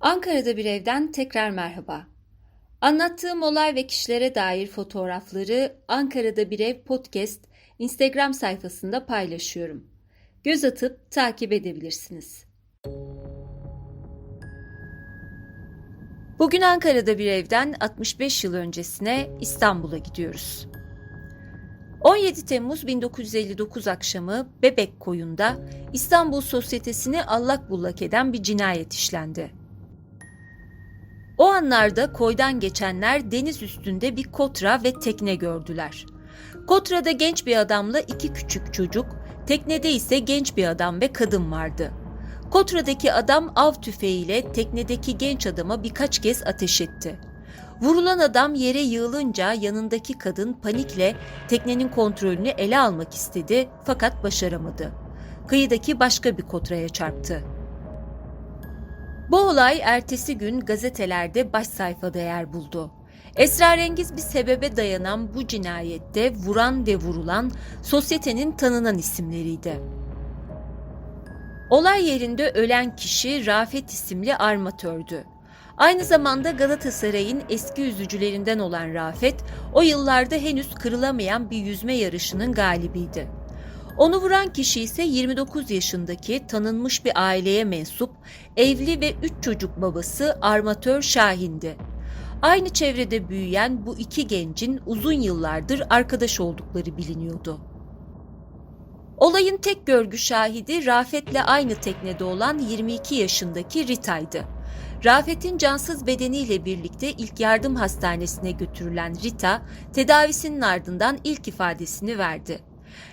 Ankara'da bir evden tekrar merhaba. Anlattığım olay ve kişilere dair fotoğrafları Ankara'da bir ev podcast Instagram sayfasında paylaşıyorum. Göz atıp takip edebilirsiniz. Bugün Ankara'da bir evden 65 yıl öncesine İstanbul'a gidiyoruz. 17 Temmuz 1959 akşamı Bebek Koyun'da İstanbul Sosyetesi'ni allak bullak eden bir cinayet işlendi. O anlarda koydan geçenler deniz üstünde bir kotra ve tekne gördüler. Kotrada genç bir adamla iki küçük çocuk, teknede ise genç bir adam ve kadın vardı. Kotra'daki adam av tüfeğiyle teknedeki genç adama birkaç kez ateş etti. Vurulan adam yere yığılınca yanındaki kadın panikle teknenin kontrolünü ele almak istedi fakat başaramadı. Kıyıdaki başka bir kotraya çarptı. Bu olay ertesi gün gazetelerde baş sayfada yer buldu. Esrarengiz bir sebebe dayanan bu cinayette vuran ve vurulan sosyetenin tanınan isimleriydi. Olay yerinde ölen kişi Rafet isimli armatördü. Aynı zamanda Galatasaray'ın eski yüzücülerinden olan Rafet, o yıllarda henüz kırılamayan bir yüzme yarışının galibiydi. Onu vuran kişi ise 29 yaşındaki tanınmış bir aileye mensup, evli ve 3 çocuk babası armatör Şahin'di. Aynı çevrede büyüyen bu iki gencin uzun yıllardır arkadaş oldukları biliniyordu. Olayın tek görgü şahidi Rafet'le aynı teknede olan 22 yaşındaki Rita'ydı. Rafet'in cansız bedeniyle birlikte ilk yardım hastanesine götürülen Rita, tedavisinin ardından ilk ifadesini verdi.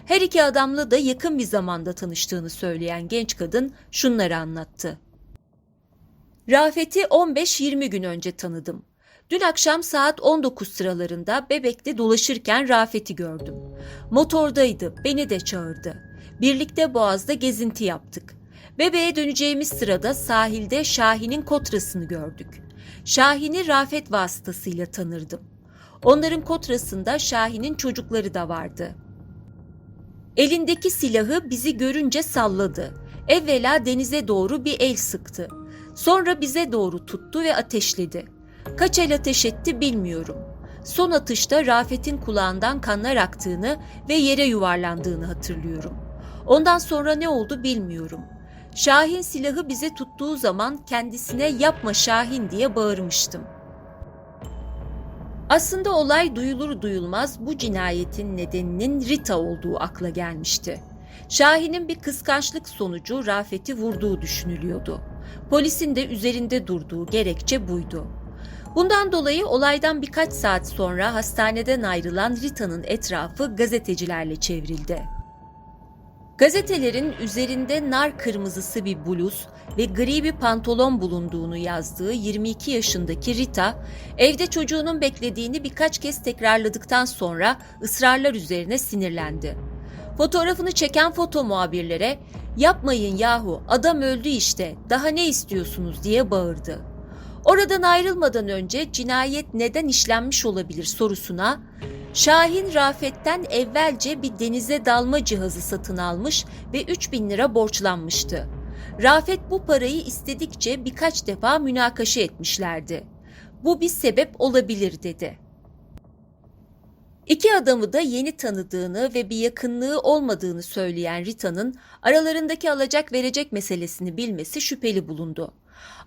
Her iki adamla da yakın bir zamanda tanıştığını söyleyen genç kadın şunları anlattı. Rafet'i 15-20 gün önce tanıdım. Dün akşam saat 19 sıralarında Bebek'te dolaşırken Rafet'i gördüm. Motordaydı, beni de çağırdı. Birlikte Boğaz'da gezinti yaptık. Bebeğe döneceğimiz sırada sahilde Şahin'in kotrasını gördük. Şahin'i Rafet vasıtasıyla tanırdım. Onların kotrasında Şahin'in çocukları da vardı. Elindeki silahı bizi görünce salladı. Evvela denize doğru bir el sıktı. Sonra bize doğru tuttu ve ateşledi. Kaç el ateş etti bilmiyorum. Son atışta Rafet'in kulağından kanlar aktığını ve yere yuvarlandığını hatırlıyorum. Ondan sonra ne oldu bilmiyorum. Şahin silahı bize tuttuğu zaman kendisine yapma Şahin diye bağırmıştım. Aslında olay duyulur duyulmaz bu cinayetin nedeninin Rita olduğu akla gelmişti. Şahin'in bir kıskançlık sonucu Rafet'i vurduğu düşünülüyordu. Polisin de üzerinde durduğu gerekçe buydu. Bundan dolayı olaydan birkaç saat sonra hastaneden ayrılan Rita'nın etrafı gazetecilerle çevrildi. Gazetelerin üzerinde nar kırmızısı bir bluz ve gri bir pantolon bulunduğunu yazdığı 22 yaşındaki Rita, evde çocuğunun beklediğini birkaç kez tekrarladıktan sonra ısrarlar üzerine sinirlendi. Fotoğrafını çeken foto muhabirlere "Yapmayın yahu, adam öldü işte. Daha ne istiyorsunuz?" diye bağırdı. Oradan ayrılmadan önce cinayet neden işlenmiş olabilir sorusuna Şahin Rafet'ten evvelce bir denize dalma cihazı satın almış ve 3000 lira borçlanmıştı. Rafet bu parayı istedikçe birkaç defa münakaşa etmişlerdi. Bu bir sebep olabilir dedi. İki adamı da yeni tanıdığını ve bir yakınlığı olmadığını söyleyen Rita'nın aralarındaki alacak verecek meselesini bilmesi şüpheli bulundu.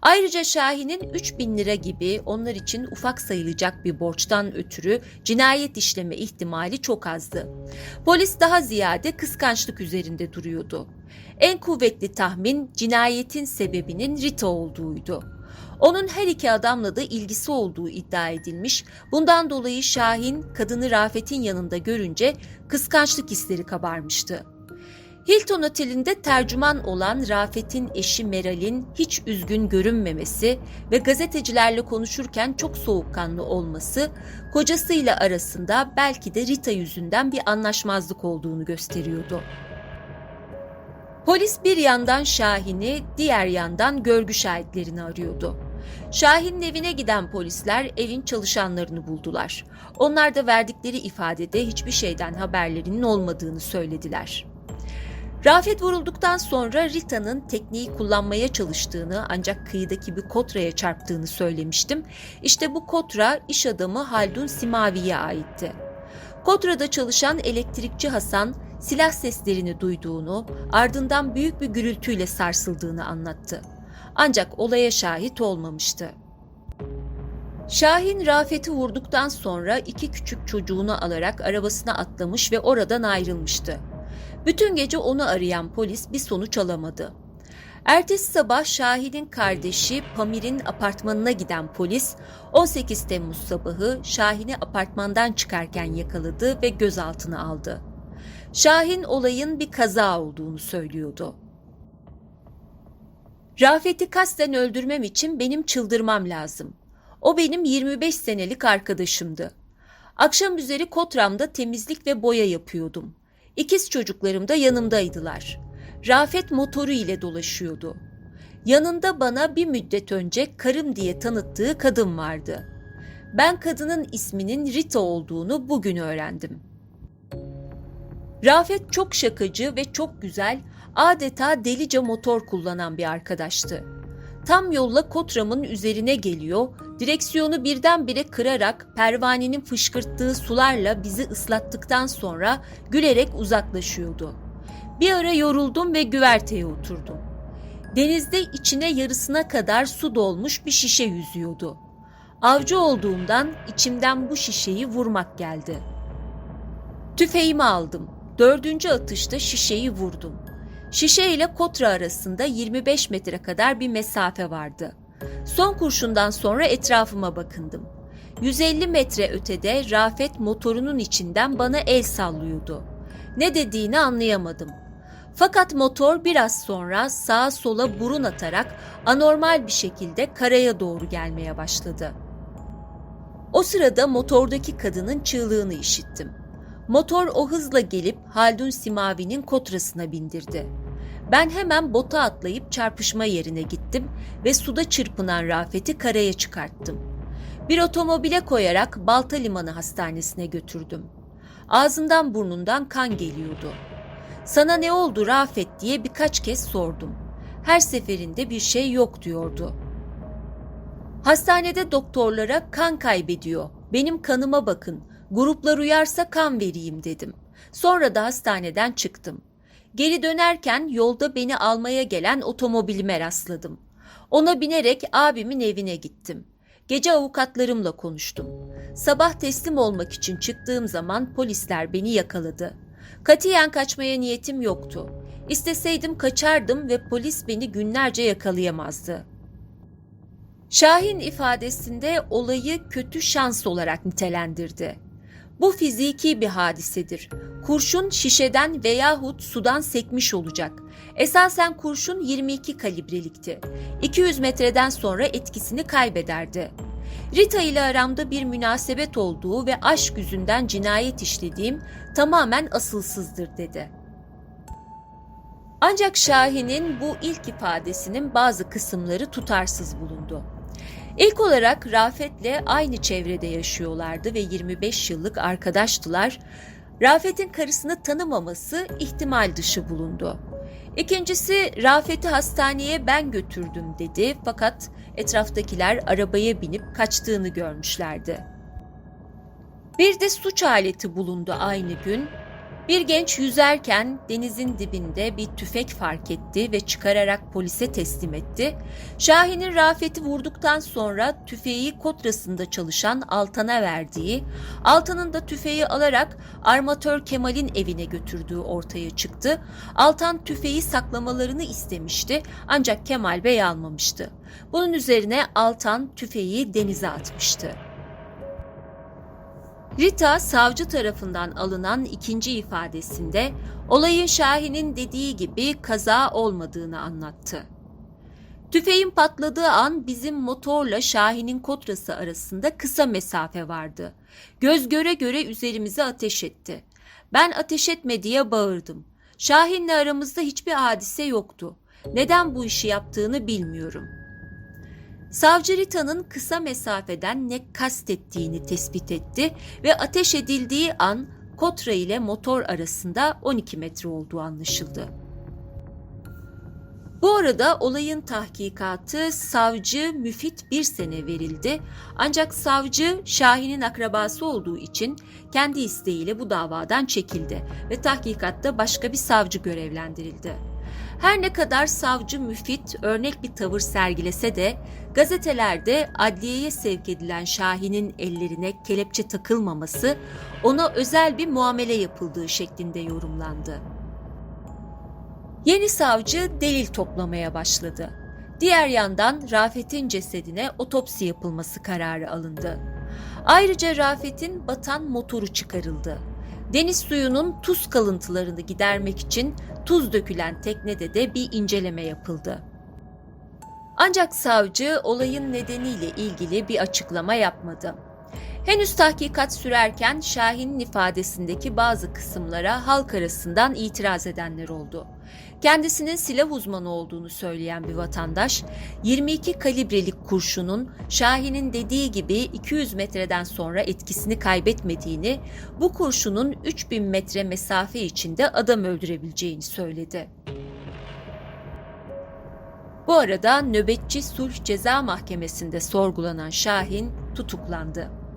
Ayrıca Şahin'in 3000 lira gibi onlar için ufak sayılacak bir borçtan ötürü cinayet işleme ihtimali çok azdı. Polis daha ziyade kıskançlık üzerinde duruyordu. En kuvvetli tahmin cinayetin sebebinin Rita olduğuydu. Onun her iki adamla da ilgisi olduğu iddia edilmiş. Bundan dolayı Şahin kadını Rafet'in yanında görünce kıskançlık hisleri kabarmıştı. Hilton Oteli'nde tercüman olan Rafet'in eşi Meral'in hiç üzgün görünmemesi ve gazetecilerle konuşurken çok soğukkanlı olması kocasıyla arasında belki de Rita yüzünden bir anlaşmazlık olduğunu gösteriyordu. Polis bir yandan Şahin'i, diğer yandan görgü şahitlerini arıyordu. Şahin'in evine giden polisler evin çalışanlarını buldular. Onlar da verdikleri ifadede hiçbir şeyden haberlerinin olmadığını söylediler. Rafet vurulduktan sonra Rita'nın tekniği kullanmaya çalıştığını ancak kıyıdaki bir kotraya çarptığını söylemiştim. İşte bu kotra iş adamı Haldun Simavi'ye aitti. Kotra'da çalışan elektrikçi Hasan silah seslerini duyduğunu, ardından büyük bir gürültüyle sarsıldığını anlattı. Ancak olaya şahit olmamıştı. Şahin Rafet'i vurduktan sonra iki küçük çocuğunu alarak arabasına atlamış ve oradan ayrılmıştı. Bütün gece onu arayan polis bir sonuç alamadı. Ertesi sabah Şahin'in kardeşi Pamir'in apartmanına giden polis 18 Temmuz sabahı Şahin'i apartmandan çıkarken yakaladı ve gözaltına aldı. Şahin olayın bir kaza olduğunu söylüyordu. Rafet'i kasten öldürmem için benim çıldırmam lazım. O benim 25 senelik arkadaşımdı. Akşam üzeri Kotram'da temizlik ve boya yapıyordum. İkiz çocuklarım da yanımdaydılar. Rafet motoru ile dolaşıyordu. Yanında bana bir müddet önce karım diye tanıttığı kadın vardı. Ben kadının isminin Rita olduğunu bugün öğrendim. Rafet çok şakacı ve çok güzel, adeta delice motor kullanan bir arkadaştı. Tam yolla Kotram'ın üzerine geliyor, direksiyonu birdenbire kırarak pervanenin fışkırttığı sularla bizi ıslattıktan sonra gülerek uzaklaşıyordu. Bir ara yoruldum ve güverteye oturdum. Denizde içine yarısına kadar su dolmuş bir şişe yüzüyordu. Avcı olduğumdan içimden bu şişeyi vurmak geldi. Tüfeğimi aldım. Dördüncü atışta şişeyi vurdum. Şişe ile kotra arasında 25 metre kadar bir mesafe vardı. Son kurşundan sonra etrafıma bakındım. 150 metre ötede Rafet motorunun içinden bana el sallıyordu. Ne dediğini anlayamadım. Fakat motor biraz sonra sağa sola burun atarak anormal bir şekilde karaya doğru gelmeye başladı. O sırada motordaki kadının çığlığını işittim. Motor o hızla gelip Haldun Simavi'nin kotrasına bindirdi. Ben hemen bota atlayıp çarpışma yerine gittim ve suda çırpınan Rafet'i karaya çıkarttım. Bir otomobile koyarak Balta Limanı Hastanesi'ne götürdüm. Ağzından burnundan kan geliyordu. Sana ne oldu Rafet diye birkaç kez sordum. Her seferinde bir şey yok diyordu. Hastanede doktorlara kan kaybediyor. Benim kanıma bakın. Gruplar uyarsa kan vereyim dedim. Sonra da hastaneden çıktım. Geri dönerken yolda beni almaya gelen otomobilime rastladım. Ona binerek abimin evine gittim. Gece avukatlarımla konuştum. Sabah teslim olmak için çıktığım zaman polisler beni yakaladı. Katiyen kaçmaya niyetim yoktu. İsteseydim kaçardım ve polis beni günlerce yakalayamazdı. Şahin ifadesinde olayı kötü şans olarak nitelendirdi. Bu fiziki bir hadisedir. Kurşun şişeden veyahut sudan sekmiş olacak. Esasen kurşun 22 kalibrelikti. 200 metreden sonra etkisini kaybederdi. Rita ile aramda bir münasebet olduğu ve aşk yüzünden cinayet işlediğim tamamen asılsızdır dedi. Ancak Şahin'in bu ilk ifadesinin bazı kısımları tutarsız bulundu. İlk olarak Rafet'le aynı çevrede yaşıyorlardı ve 25 yıllık arkadaştılar. Rafet'in karısını tanımaması ihtimal dışı bulundu. İkincisi Rafet'i hastaneye ben götürdüm dedi fakat etraftakiler arabaya binip kaçtığını görmüşlerdi. Bir de suç aleti bulundu aynı gün bir genç yüzerken denizin dibinde bir tüfek fark etti ve çıkararak polise teslim etti. Şahin'in Rafet'i vurduktan sonra tüfeği kotrasında çalışan Altan'a verdiği, Altan'ın da tüfeği alarak armatör Kemal'in evine götürdüğü ortaya çıktı. Altan tüfeği saklamalarını istemişti ancak Kemal Bey almamıştı. Bunun üzerine Altan tüfeği denize atmıştı. Rita savcı tarafından alınan ikinci ifadesinde olayın Şahin'in dediği gibi kaza olmadığını anlattı. Tüfeğin patladığı an bizim motorla Şahin'in kotrası arasında kısa mesafe vardı. Göz göre göre üzerimize ateş etti. Ben ateş etme diye bağırdım. Şahin'le aramızda hiçbir hadise yoktu. Neden bu işi yaptığını bilmiyorum.'' Savcı Rita'nın kısa mesafeden ne kastettiğini tespit etti ve ateş edildiği an Kotra ile motor arasında 12 metre olduğu anlaşıldı. Bu arada olayın tahkikatı savcı Müfit bir sene verildi. Ancak savcı Şahin'in akrabası olduğu için kendi isteğiyle bu davadan çekildi ve tahkikatta başka bir savcı görevlendirildi. Her ne kadar savcı Müfit örnek bir tavır sergilese de gazetelerde adliyeye sevk edilen Şahin'in ellerine kelepçe takılmaması ona özel bir muamele yapıldığı şeklinde yorumlandı. Yeni savcı delil toplamaya başladı. Diğer yandan Rafet'in cesedine otopsi yapılması kararı alındı. Ayrıca Rafet'in batan motoru çıkarıldı. Deniz suyunun tuz kalıntılarını gidermek için tuz dökülen teknede de bir inceleme yapıldı. Ancak savcı olayın nedeniyle ilgili bir açıklama yapmadı. Henüz tahkikat sürerken Şahin'in ifadesindeki bazı kısımlara halk arasından itiraz edenler oldu. Kendisinin silah uzmanı olduğunu söyleyen bir vatandaş, 22 kalibrelik kurşunun Şahin'in dediği gibi 200 metreden sonra etkisini kaybetmediğini, bu kurşunun 3000 metre mesafe içinde adam öldürebileceğini söyledi. Bu arada nöbetçi sulh ceza mahkemesinde sorgulanan Şahin tutuklandı.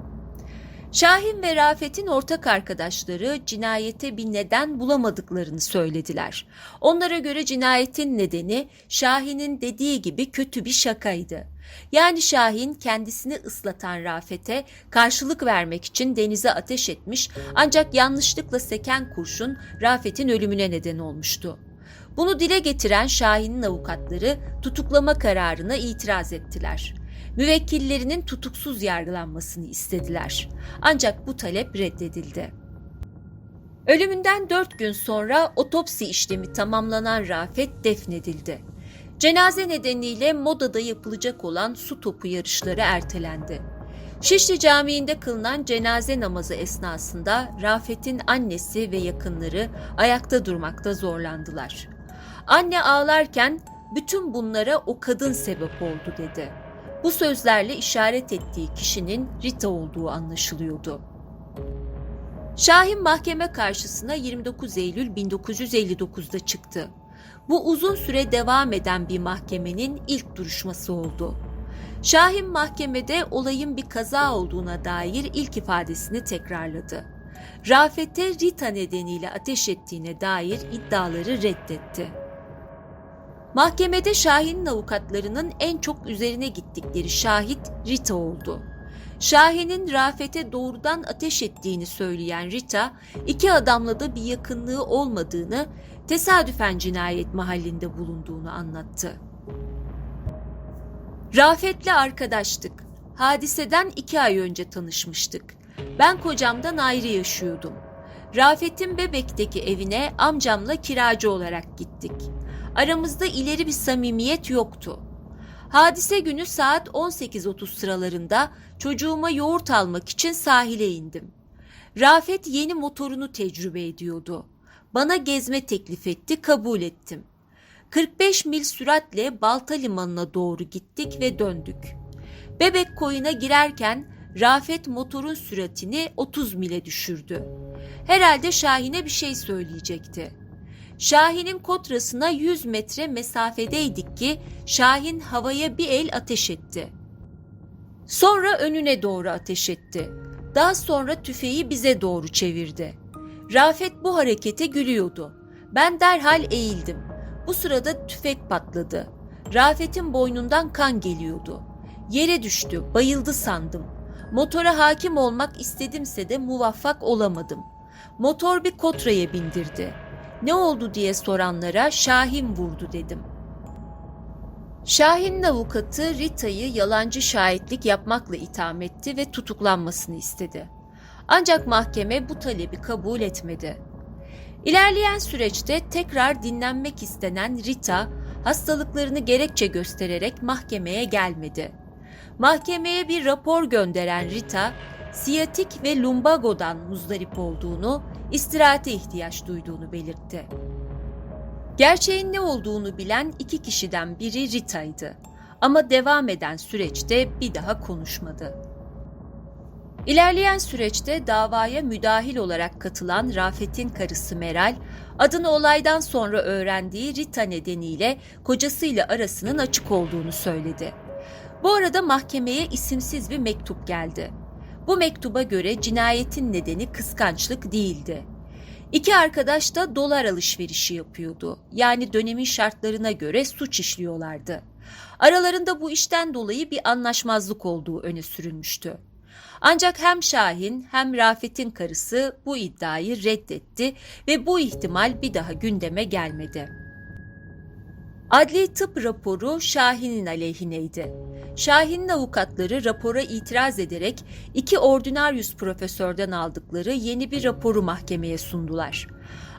Şahin ve Rafet'in ortak arkadaşları cinayete bir neden bulamadıklarını söylediler. Onlara göre cinayetin nedeni Şahin'in dediği gibi kötü bir şakaydı. Yani Şahin kendisini ıslatan Rafet'e karşılık vermek için denize ateş etmiş ancak yanlışlıkla seken kurşun Rafet'in ölümüne neden olmuştu. Bunu dile getiren Şahin'in avukatları tutuklama kararına itiraz ettiler müvekkillerinin tutuksuz yargılanmasını istediler. Ancak bu talep reddedildi. Ölümünden dört gün sonra otopsi işlemi tamamlanan Rafet defnedildi. Cenaze nedeniyle Moda'da yapılacak olan su topu yarışları ertelendi. Şişli Camii'nde kılınan cenaze namazı esnasında Rafet'in annesi ve yakınları ayakta durmakta zorlandılar. Anne ağlarken bütün bunlara o kadın sebep oldu dedi. Bu sözlerle işaret ettiği kişinin Rita olduğu anlaşılıyordu. Şahin mahkeme karşısına 29 Eylül 1959'da çıktı. Bu uzun süre devam eden bir mahkemenin ilk duruşması oldu. Şahin mahkemede olayın bir kaza olduğuna dair ilk ifadesini tekrarladı. Rafet'e Rita nedeniyle ateş ettiğine dair iddiaları reddetti. Mahkemede Şahin'in avukatlarının en çok üzerine gittikleri şahit Rita oldu. Şahin'in Rafet'e doğrudan ateş ettiğini söyleyen Rita, iki adamla da bir yakınlığı olmadığını, tesadüfen cinayet mahallinde bulunduğunu anlattı. Rafet'le arkadaştık. Hadiseden iki ay önce tanışmıştık. Ben kocamdan ayrı yaşıyordum. Rafet'in Bebek'teki evine amcamla kiracı olarak gittik. Aramızda ileri bir samimiyet yoktu. Hadise günü saat 18.30 sıralarında çocuğuma yoğurt almak için sahile indim. Rafet yeni motorunu tecrübe ediyordu. Bana gezme teklif etti, kabul ettim. 45 mil süratle Balta Limanı'na doğru gittik ve döndük. Bebek koyuna girerken Rafet motorun süratini 30 mile düşürdü. Herhalde Şahin'e bir şey söyleyecekti. Şahin'in kotrasına 100 metre mesafedeydik ki Şahin havaya bir el ateş etti. Sonra önüne doğru ateş etti. Daha sonra tüfeği bize doğru çevirdi. Rafet bu harekete gülüyordu. Ben derhal eğildim. Bu sırada tüfek patladı. Rafet'in boynundan kan geliyordu. Yere düştü, bayıldı sandım. Motora hakim olmak istedimse de muvaffak olamadım. Motor bir kotraya bindirdi. Ne oldu diye soranlara Şahin vurdu dedim. Şahin'in avukatı Rita'yı yalancı şahitlik yapmakla itham etti ve tutuklanmasını istedi. Ancak mahkeme bu talebi kabul etmedi. İlerleyen süreçte tekrar dinlenmek istenen Rita hastalıklarını gerekçe göstererek mahkemeye gelmedi. Mahkemeye bir rapor gönderen Rita, siyatik ve lumbagodan muzdarip olduğunu, istirahate ihtiyaç duyduğunu belirtti. Gerçeğin ne olduğunu bilen iki kişiden biri Rita'ydı ama devam eden süreçte bir daha konuşmadı. İlerleyen süreçte davaya müdahil olarak katılan Rafet'in karısı Meral, adını olaydan sonra öğrendiği Rita nedeniyle kocasıyla arasının açık olduğunu söyledi. Bu arada mahkemeye isimsiz bir mektup geldi. Bu mektuba göre cinayetin nedeni kıskançlık değildi. İki arkadaş da dolar alışverişi yapıyordu. Yani dönemin şartlarına göre suç işliyorlardı. Aralarında bu işten dolayı bir anlaşmazlık olduğu öne sürülmüştü. Ancak hem Şahin hem Rafet'in karısı bu iddiayı reddetti ve bu ihtimal bir daha gündeme gelmedi. Adli tıp raporu Şahin'in aleyhineydi. Şahin'in avukatları rapora itiraz ederek iki ordinaryus profesörden aldıkları yeni bir raporu mahkemeye sundular.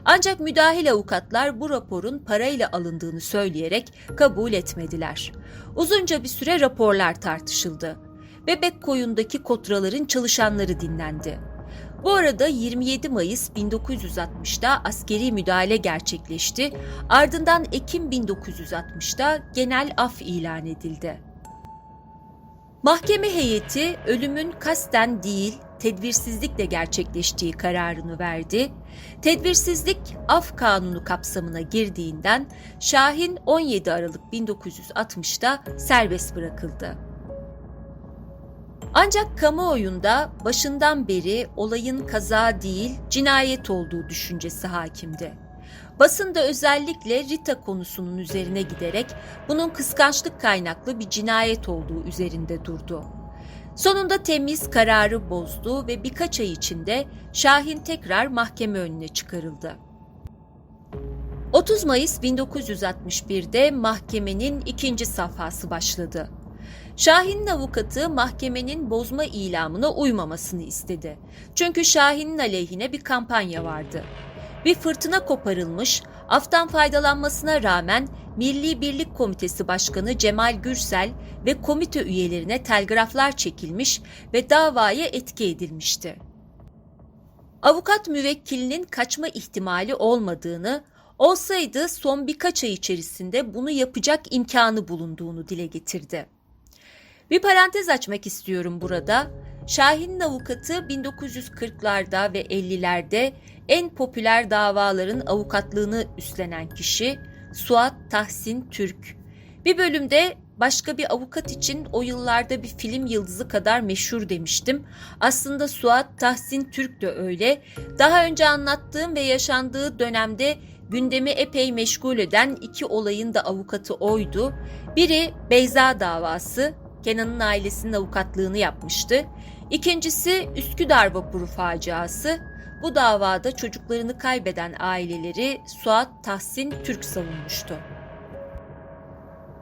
Ancak müdahil avukatlar bu raporun parayla alındığını söyleyerek kabul etmediler. Uzunca bir süre raporlar tartışıldı. Bebek koyundaki kotraların çalışanları dinlendi. Bu arada 27 Mayıs 1960'da askeri müdahale gerçekleşti. Ardından Ekim 1960'da genel af ilan edildi. Mahkeme heyeti ölümün kasten değil, tedbirsizlikle gerçekleştiği kararını verdi. Tedbirsizlik af kanunu kapsamına girdiğinden Şahin 17 Aralık 1960'da serbest bırakıldı. Ancak kamuoyunda başından beri olayın kaza değil cinayet olduğu düşüncesi hakimdi. Basında özellikle Rita konusunun üzerine giderek bunun kıskançlık kaynaklı bir cinayet olduğu üzerinde durdu. Sonunda temiz kararı bozdu ve birkaç ay içinde Şahin tekrar mahkeme önüne çıkarıldı. 30 Mayıs 1961'de mahkemenin ikinci safhası başladı. Şahin'in avukatı mahkemenin bozma ilamına uymamasını istedi. Çünkü Şahin'in aleyhine bir kampanya vardı. Bir fırtına koparılmış, aftan faydalanmasına rağmen Milli Birlik Komitesi Başkanı Cemal Gürsel ve komite üyelerine telgraflar çekilmiş ve davaya etki edilmişti. Avukat müvekkilinin kaçma ihtimali olmadığını, olsaydı son birkaç ay içerisinde bunu yapacak imkanı bulunduğunu dile getirdi. Bir parantez açmak istiyorum burada. Şahin'in avukatı 1940'larda ve 50'lerde en popüler davaların avukatlığını üstlenen kişi Suat Tahsin Türk. Bir bölümde başka bir avukat için o yıllarda bir film yıldızı kadar meşhur demiştim. Aslında Suat Tahsin Türk de öyle. Daha önce anlattığım ve yaşandığı dönemde gündemi epey meşgul eden iki olayın da avukatı oydu. Biri Beyza davası, Kenan'ın ailesinin avukatlığını yapmıştı. İkincisi Üsküdar vapuru faciası. Bu davada çocuklarını kaybeden aileleri Suat Tahsin Türk savunmuştu.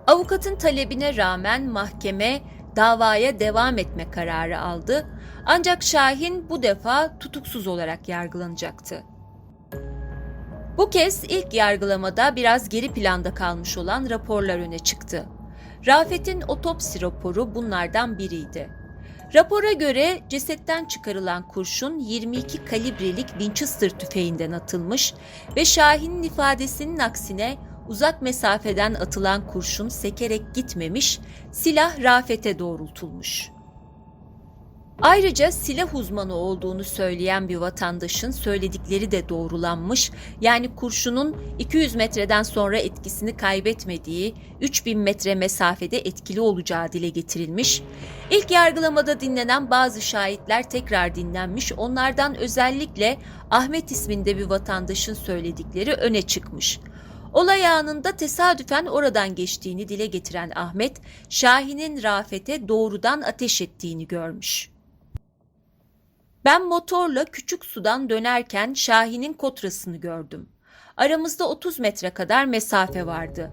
Avukatın talebine rağmen mahkeme davaya devam etme kararı aldı. Ancak Şahin bu defa tutuksuz olarak yargılanacaktı. Bu kez ilk yargılamada biraz geri planda kalmış olan raporlar öne çıktı. Rafet'in otopsi raporu bunlardan biriydi. Rapora göre cesetten çıkarılan kurşun 22 kalibrelik Winchester tüfeğinden atılmış ve Şahin'in ifadesinin aksine uzak mesafeden atılan kurşun sekerek gitmemiş, silah Rafet'e doğrultulmuş. Ayrıca silah uzmanı olduğunu söyleyen bir vatandaşın söyledikleri de doğrulanmış. Yani kurşunun 200 metreden sonra etkisini kaybetmediği, 3000 metre mesafede etkili olacağı dile getirilmiş. İlk yargılamada dinlenen bazı şahitler tekrar dinlenmiş. Onlardan özellikle Ahmet isminde bir vatandaşın söyledikleri öne çıkmış. Olay anında tesadüfen oradan geçtiğini dile getiren Ahmet, Şahin'in Rafet'e doğrudan ateş ettiğini görmüş. Ben motorla küçük sudan dönerken Şahin'in kotrasını gördüm. Aramızda 30 metre kadar mesafe vardı.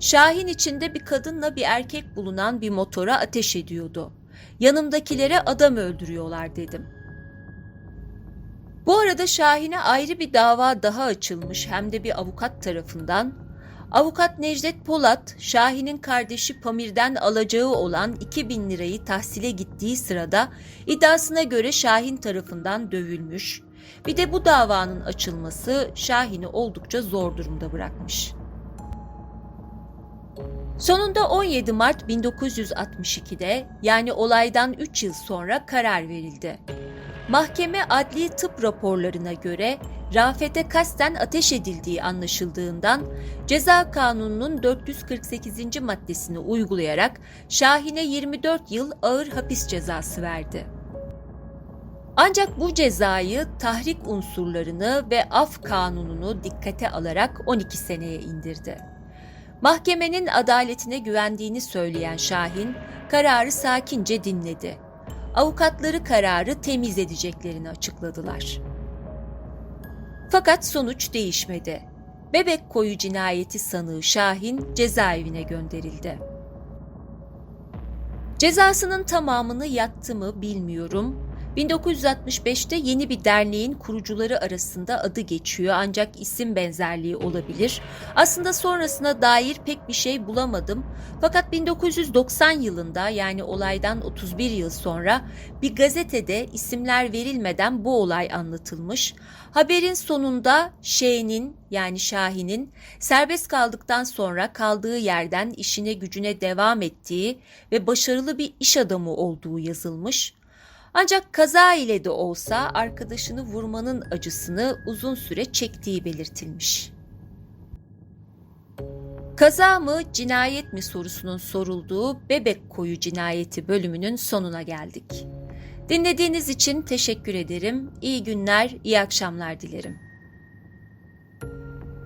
Şahin içinde bir kadınla bir erkek bulunan bir motora ateş ediyordu. Yanımdakilere adam öldürüyorlar dedim. Bu arada Şahin'e ayrı bir dava daha açılmış hem de bir avukat tarafından Avukat Necdet Polat, Şahin'in kardeşi Pamir'den alacağı olan 2000 lirayı tahsile gittiği sırada iddiasına göre Şahin tarafından dövülmüş. Bir de bu davanın açılması Şahin'i oldukça zor durumda bırakmış. Sonunda 17 Mart 1962'de yani olaydan 3 yıl sonra karar verildi. Mahkeme adli tıp raporlarına göre Rafet'e kasten ateş edildiği anlaşıldığından Ceza Kanunu'nun 448. maddesini uygulayarak Şahin'e 24 yıl ağır hapis cezası verdi. Ancak bu cezayı tahrik unsurlarını ve af kanununu dikkate alarak 12 seneye indirdi. Mahkemenin adaletine güvendiğini söyleyen Şahin, kararı sakince dinledi. Avukatları kararı temiz edeceklerini açıkladılar. Fakat sonuç değişmedi. Bebek koyu cinayeti sanığı Şahin cezaevine gönderildi. Cezasının tamamını yattı mı bilmiyorum. 1965'te yeni bir derneğin kurucuları arasında adı geçiyor ancak isim benzerliği olabilir. Aslında sonrasına dair pek bir şey bulamadım. Fakat 1990 yılında yani olaydan 31 yıl sonra bir gazetede isimler verilmeden bu olay anlatılmış. Haberin sonunda Şeyh'in yani Şahin'in serbest kaldıktan sonra kaldığı yerden işine gücüne devam ettiği ve başarılı bir iş adamı olduğu yazılmış. Ancak kaza ile de olsa arkadaşını vurmanın acısını uzun süre çektiği belirtilmiş. Kaza mı, cinayet mi sorusunun sorulduğu Bebek Koyu Cinayeti bölümünün sonuna geldik. Dinlediğiniz için teşekkür ederim. İyi günler, iyi akşamlar dilerim.